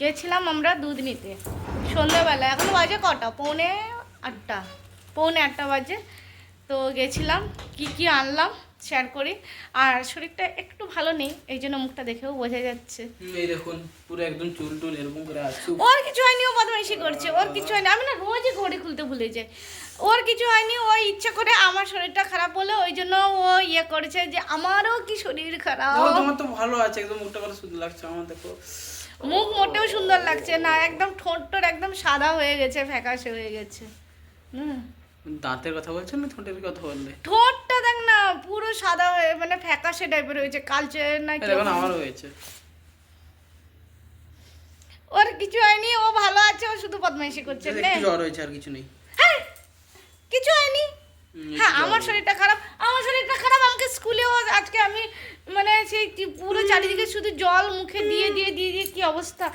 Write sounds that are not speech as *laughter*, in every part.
গেছিলাম আমরা দুধ নিতে সন্ধ্যাবেলা এখন বাজে কটা? পৌনে আটটা। পৌনে আটটা বাজে। তো গেছিলাম, কি কি আনলাম? শেয়ার করি। আর শরীরটা একটু ভালো নেই এই জন্য মুখটা দেখেও বোঝা যাচ্ছে। এই দেখুন পুরো একদম চুল টুল এরকম করে আছে ওর কিছু হয়নি ও বদমাইশি করছে ওর কিছু হয়নি। আমি না রোজই ঘড়ি খুলতে ভুলে যাই। ওর কিছু হয়নি ও ইচ্ছে করে আমার শরীরটা খারাপ বলে ওই জন্য ও ইয়ে করেছে যে আমারও কি শরীর খারাপ। তোমার তো ভালো আছে একদম মুখটা কত সুন্দর লাগছে আমার দেখো। মুখ মোটেও সুন্দর লাগছে না একদম ঠোঁট টোট একদম সাদা হয়ে গেছে ফ্যাকাশে হয়ে গেছে। হুম। দাঁতের কথা বলছেন না ঠোঁটের কথা বললে? না পুরো সাদা হয়ে মানে ফ্যাকাশে টাইপের হয়েছে কালচে না কি দেখুন হয়েছে। ওর কিছু হয়নি ও ভালো আছে ও শুধু বদমাইশি করছে নে। জ্বর হয়েছে আর কিছু নেই। হ্যাঁ কিছু হয়নি। হ্যাঁ আমার শরীরটা খারাপ আমার শরীরটা খারাপ আমাকে স্কুলেও আজকে আমি মানে সেই পুরো চারিদিকে শুধু জল মুখে দিয়ে দিয়ে দিয়ে দিয়ে কি অবস্থা?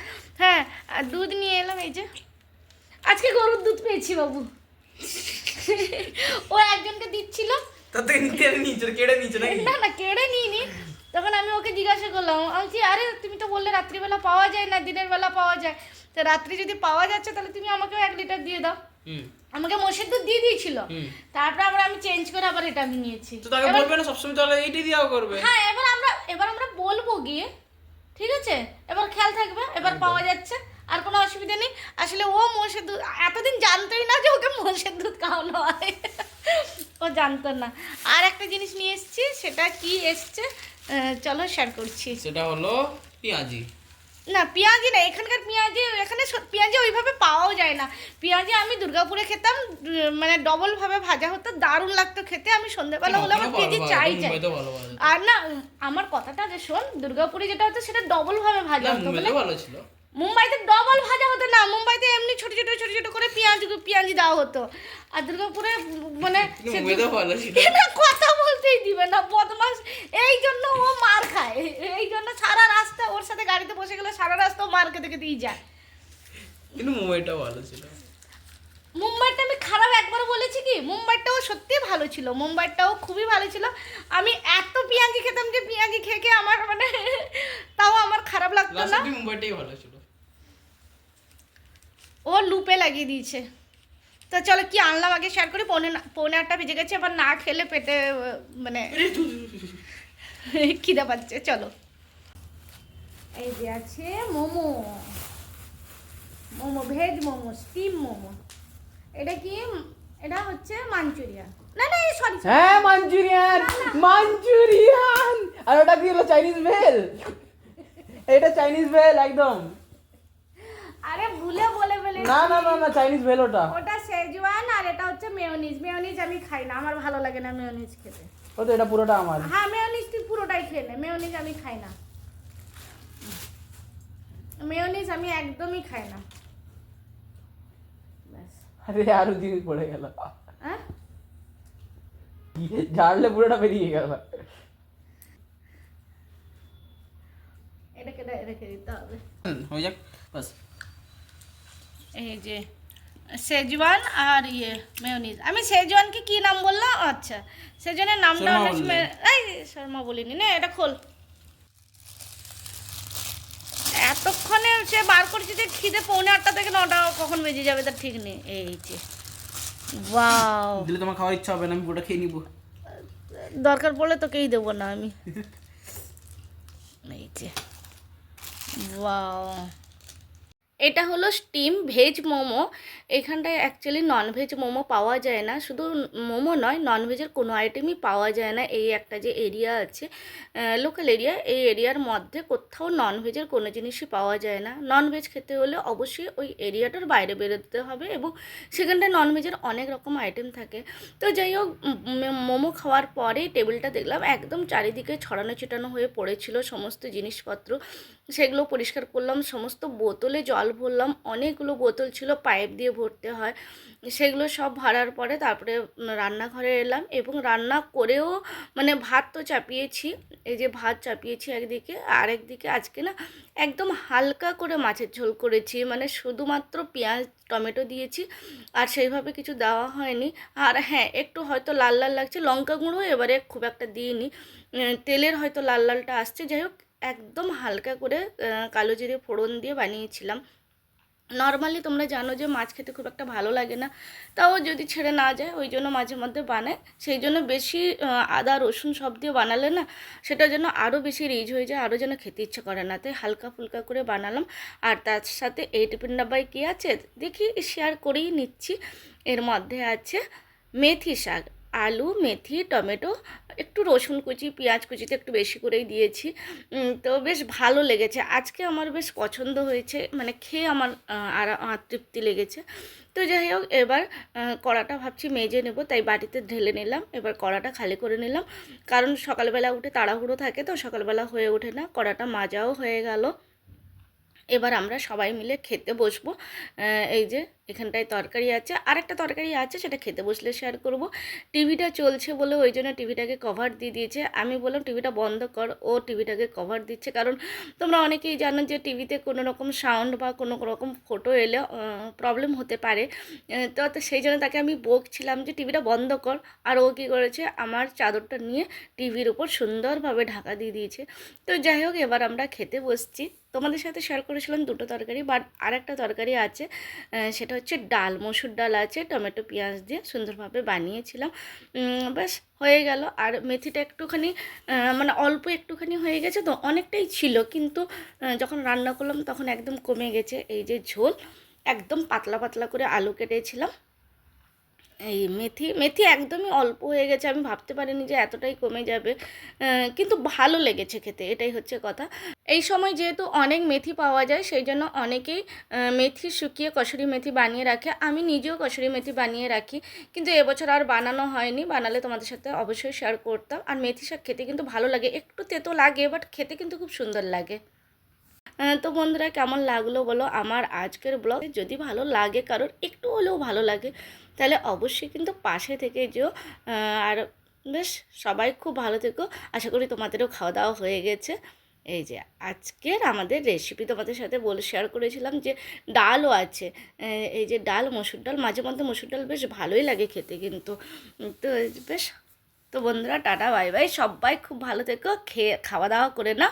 হ্যাঁ আর দুধ নিয়ে এলাম এই যে। আজকে গরুর দুধ পেয়েছি বাবু। ও একজনকে দিচ্ছিল থেকে নিতে নিচে কেড়ে নাকি? না না কেড়ে নিইনি। তখন আমি ওকে জিজ্ঞাসা করলাম আমি বলছি, আরে তুমি তো বললে রাত্রিবেলা পাওয়া যায় না দিনের বেলা পাওয়া যায়। তো রাত্রি যদি পাওয়া যাচ্ছে তাহলে তুমি আমাকেও এক লিটার দিয়ে দাও। আমাকে মোষের দুধ দিয়ে দিয়েছিল। তারপর আবার আমি চেঞ্জ করে আবার এটা আমি নিয়েছি। তো তাকে বলবে না সবসময় তাহলে এইটাই দেওয়া করবে। হ্যাঁ এবার আমরা এবার আমরা বলব গিয়ে ঠিক আছে? এবার খেয়াল থাকবে এবার পাওয়া যাচ্ছে আর কোনো অসুবিধা নেই। আসলে ও মোষের দুধ এতদিন জানতোই না যে ওকে মোষের দুধ খাওয়ানো হয়। ও জানতো না। আর একটা জিনিস নিয়ে এসেছি সেটা কি এসছে? চলো শেয়ার করছি। সেটা হলো পেঁয়াজি। না পেঁয়াজি না এখানকার পেঁয়াজি এখানে পেঁয়াজি ওইভাবে পাওয়াও যায় না। পেঁয়াজি আমি দুর্গাপুরে খেতাম মানে ডবল ভাবে ভাজা হতো দারুণ লাগতো খেতে। আমি সন্ধ্যেবেলা হলে আমার পেঁয়াজি চাই চাই আর না আমার কথাটা যে শোন দুর্গাপুরে যেটা হতো সেটা ডবল ভাবে ভাজা হতো ভালো ছিল। মুম্বাইতে ডবল ভাজা হতো না। মুম্বাইতে এমনি ছোট ছোট ছোট ছোট করে পেঁয়াজ পেঁয়াজি দেওয়া হতো। আর দুর্গাপুরে মানে কথা বলতেই দিবে না বদমাস এই জন্য ও মার খায়। এই জন্য সারা রাস্তা ওর সাথে গাড়িতে বসে গেলে সারা রাস্তা মার খেতে খেতেই যায়। কিন্তু মুম্বাইটা ভালো ছিল। মুম্বাইটা আমি খারাপ একবার বলেছি কি মুম্বাইটাও সত্যি ভালো ছিল। মুম্বাইটাও খুবই ভালো ছিল। আমি এত পেঁয়াজি খেতাম যে পেঁয়াজি খেয়ে খেয়ে আমার মানে তাও আমার খারাপ লাগতো না। মুম্বাইটাই ভালো ছিল। ও লুপে লাগিয়ে দিয়েছে। তো চলো কি আনলাম আগে শেয়ার করি? পৌনে না- পৌনে আটটা ভেজে গেছে আবার না খেলে পেটে মানে *laughs* খিদে পাচ্ছে চলো। এই যে আছে momo. Momo veg momo steam momo. এটা কি? এটা হচ্ছে মাঞ্চুরিয়ান। না না সরি হ্যাঁ মাঞ্চুরিয়ান। মাঞ্চুরিয়ান! আর ওটা কি হলো? চাইনিজ ভেল এটা চাইনিজ ভেল একদম। আরে ভুলে বলে না না না না চাইনিজ ভেল ওটা ওটা সেজওয়ান আর এটা হচ্ছে মেয়োনিজ মেয়োনিজ আমি খাই না আমার ভালো লাগে না মেয়োনিজ খেতে। ও তো এটা পুরোটা আমার। হ্যাঁ মেয়োনিজ তুই পুরোটাই খেয়ে নে মেয়োনিজ আমি খাই না। মেয়োনিজ আমি একদমই খাই না। আরে আরও জিনিস পড়ে গেল। হ্যাঁ? ঝাড়লে পুরোটা বেরিয়ে গেল। এটাকে রেখে দিতে হবে। হয়ে যাক বাস। এই যে সেজওয়ান আর ইয়ে মেয়োনিজ আমি সেজওয়ানকে কি নাম বললাম? আচ্ছা সেজনের নামটা অনেক সময় এই শর্মা বলিনি। না এটা খোল। এতক্ষণে সে বার করছে যে খিদে পৌনে আটটা থেকে নটা কখন বেজে যাবে তার ঠিক নেই। এই যে ওয়াও। দিলে তোমার খাওয়ার ইচ্ছা হবে না আমি পুরোটা খেয়ে নিবো। দরকার পড়লে তোকেই দেবো না আমি। *laughs* এই যে ওয়াও। এটা হলো স্টিম ভেজ মোমো। এখানটায় অ্যাকচুয়ালি ননভেজ মোমো পাওয়া যায় না। শুধু মোমো নয় ননভেজের কোনো আইটেমই পাওয়া যায় না এই একটা যে এরিয়া আছে। লোকাল এরিয়া এই এরিয়ার মধ্যে কোথাও ননভেজের কোনো জিনিসই পাওয়া যায় না। ননভেজ খেতে হলে অবশ্যই ওই এরিয়াটার বাইরে বেরোতে হবে এবং সেখানটায় ননভেজের অনেক রকম আইটেম থাকে। তো যাই হোক মোমো খাওয়ার পরে টেবিলটা দেখলাম, একদম চারিদিকে ছড়ানো ছিটানো হয়ে পড়েছিল সমস্ত জিনিসপত্র। সেগুলো পরিষ্কার করলাম, সমস্ত বোতলে জল ভরলাম অনেকগুলো বোতল ছিল, পাইপ দিয়ে ভরতে হয়। সেগুলো সব ভরার পরে তারপরে রান্নাঘরে এলাম এবং রান্না করেও মানে ভাত তো চাপিয়েছি, এই যে ভাত চাপিয়েছি একদিকে, আর একদিকে আজকে না একদম হালকা করে মাছের ঝোল করেছি মানে শুধুমাত্র পেঁয়াজ, টমেটো দিয়েছি, আর সেইভাবে কিছু দেওয়া হয়নি। আর হ্যাঁ একটু হয়তো লাল লাল লাগছে, লঙ্কা গুঁড়ো এবারে খুব একটা দিইনি। তেলের হয়তো লাল লালটা আসছে, যাই হোক, একদম হালকা করে কালো জিরে ফোড়ন দিয়ে বানিয়েছিলাম। নর্মালি তোমরা জানো যে মাছ খেতে খুব একটা ভালো লাগে না। তাও যদি ছেড়ে না যায়, ওই জন্য মাঝে মধ্যে বানায়। সেই জন্য বেশি আদা, রসুন সব দিয়ে বানালে না, সেটা যেন আরও বেশি রিচ হয়ে যায় আরও যেন খেতে ইচ্ছে করে না। তাই হালকা ফুলকা করে বানালাম। আর তার সাথে এই টিফিন ডাব্বায় কী আছে, দেখি শেয়ার করেই নিচ্ছি। এর মধ্যে আছে মেথি শাক, আলু, মেথি, টমেটো একটু রসুন কুচি, পেঁয়াজ কুচিতে একটু বেশি করেই দিয়েছি। তো বেশ ভালো লেগেছে। আজকে আমার বেশ পছন্দ হয়েছে মানে খেয়ে আমার আর তৃপ্তি লেগেছে। তো যাই হোক, এবার কড়াটা ভাবছি মেজে নেব, তাই বাটিতে ঢেলে নিলাম। এবার কড়াটা খালি করে নিলাম। কারণ সকালবেলা উঠে তাড়াহুড়ো থাকে, তো সকালবেলা হয়ে ওঠে না। কড়াটা মাজাও হয়ে গেল। এবার আমরা সবাই মিলে খেতে বসবো। এই যে এখানটায় তরকারি আছে। আর একটা তরকারি আছে, সেটা খেতে বসলে শেয়ার করব। টিভিটা চলছে বলে ওই জন্য টিভিটাকে কভার দিয়ে দিয়েছে। আমি বললাম টিভিটা বন্ধ কর। ও টিভিটাকে কভার দিচ্ছে। কারণ তোমরা অনেকেই জানো যে টিভিতে কোনো রকম সাউন্ড বা কোনো রকম ফটো এলে প্রবলেম হতে পারে। তো সেই জন্য তাকে আমি বকছিলাম যে টিভিটা বন্ধ কর। আর ও কী করেছে, আমার চাদরটা নিয়ে টিভির উপর সুন্দরভাবে ঢাকা দিয়ে দিয়েছে। তো যাই হোক, এবার আমরা খেতে বসছি। তোমাদের সাথে শেয়ার করেছিলাম দুটো তরকারি বাট আর একটা তরকারি আছে সেটা হচ্ছে ডাল, মসুর ডাল আছে, টমেটো, পেঁয়াজ দিয়ে সুন্দরভাবে বানিয়েছিলাম। ব্যাস, হয়ে গেল। আর মেথিটা একটুখানি মানে অল্প একটুখানি হয়ে গেছে তো অনেকটাই ছিল, কিন্তু যখন রান্না করলাম তখন একদম কমে গেছে। এই যে ঝোল, একদম পাতলা পাতলা করে আলু কেটেছিলাম। এই মেথি মেথি একদমই অল্প হয়ে গেছে। আমি ভাবতে পারিনি যে এতটাই কমে যাবে। কিন্তু ভালো লেগেছে খেতে, এটাই হচ্ছে কথা। এই সময় যেহেতু অনেক মেথি পাওয়া যায়, সেই জন্য অনেকেই মেথি শুকিয়ে কসুরি মেথি বানিয়ে রাখে। আমি নিজেও কসুরি মেথি বানিয়ে রাখি। কিন্তু এবছর আর বানানো হয়নি। বানালে তোমাদের সাথে অবশ্যই শেয়ার করতাম। আর মেথি শাক খেতে কিন্তু ভালো লাগে। একটু তেতো লাগে বাট খেতে কিন্তু খুব সুন্দর লাগে। তো বন্ধুরা কেমন লাগল বলো? আমার আজকের ব্লগ যদি ভালো লাগে, কারোর একটু হলেও ভালো লাগে, তাহলে অবশ্যই কিন্তু পাশে থেকে যেও। আর বেশ, সবাই খুব ভালো থেকো। আশা করি তোমাদেরও খাওয়া দাওয়া হয়ে গেছে। এই যে, আজকের আমাদের রেসিপি তোমাদের সাথে বলে শেয়ার করেছিলাম যে ডালও আছে। এই যে ডাল, মসুর ডাল, মাঝে মধ্যে মসুর ডাল বেশ ভালোই লাগে খেতে কিন্তু। তো বেশ, তো বন্ধুরা, টাটা, বাই বাই। সবাই খুব ভালো থেকো, খেয়ে, খাওয়া দাওয়া করে না